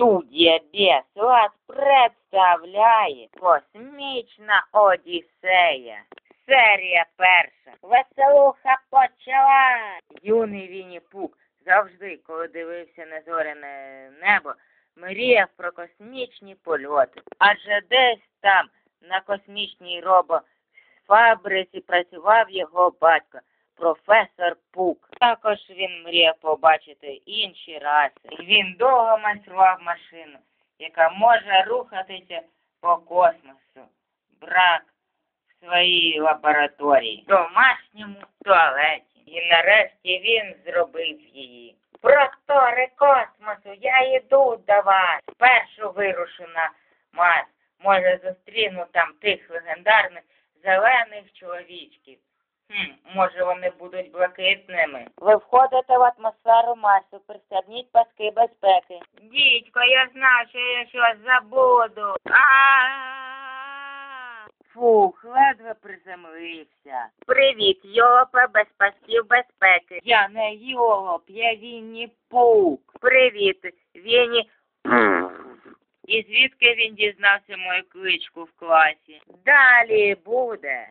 Студія Бєслат представляє Космічна Одіссея. Серія перша. Веселуха почала. Юний Вінні Пух завжди, коли дивився на зоряне небо, мріяв про космічні польоти. Адже десь там, на космічній робофабриці, працював його батько, професор Пук. Також він мріяв побачити інші раси. Він довго майстрував машину, яка може рухатися по космосу. Брак в своїй лабораторії, домашньому туалеті. І нарешті він зробив її. Простори космосу, я йду до вас. Спершу вирушу на Марс. Може зустріну там тих легендарних зелених чоловічків. Хм, може вони будуть блакитними. Ви входите в атмосферу Марсу, пристебніть паски безпеки. Дідько, я знав, що я щось забуду. А Фух, ледве приземлився. Привіт, Йолопе, без пасків безпеки. Я не Йолоп, я Вінні Пук. Привіт, Вінні. І звідки він дізнався мою кличку в класі? Далі буде.